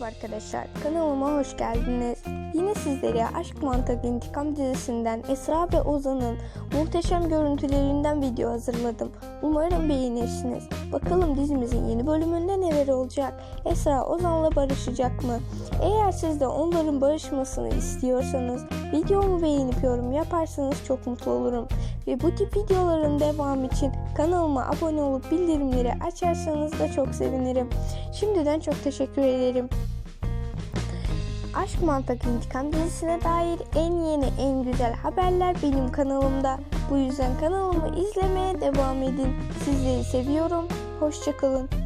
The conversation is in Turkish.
Merhaba arkadaşlar, kanalıma hoş geldiniz. Yine sizlere Aşk Mantık İntikam dizisinden Esra ve Ozan'ın muhteşem görüntülerinden video hazırladım. Umarım beğenirsiniz. Bakalım dizimizin yeni bölümünde neler olacak? Esra Ozan'la barışacak mı? Eğer siz de onların barışmasını istiyorsanız videomu beğenip yorum yaparsanız çok mutlu olurum. Ve bu tip videoların devamı için kanalıma abone olup bildirimleri açarsanız da çok sevinirim. Şimdiden çok teşekkür ederim. Aşk Mantık İntikam dizisine dair en yeni en güzel haberler benim kanalımda. Bu yüzden kanalımı izlemeye devam edin. Sizleri seviyorum. Hoşçakalın.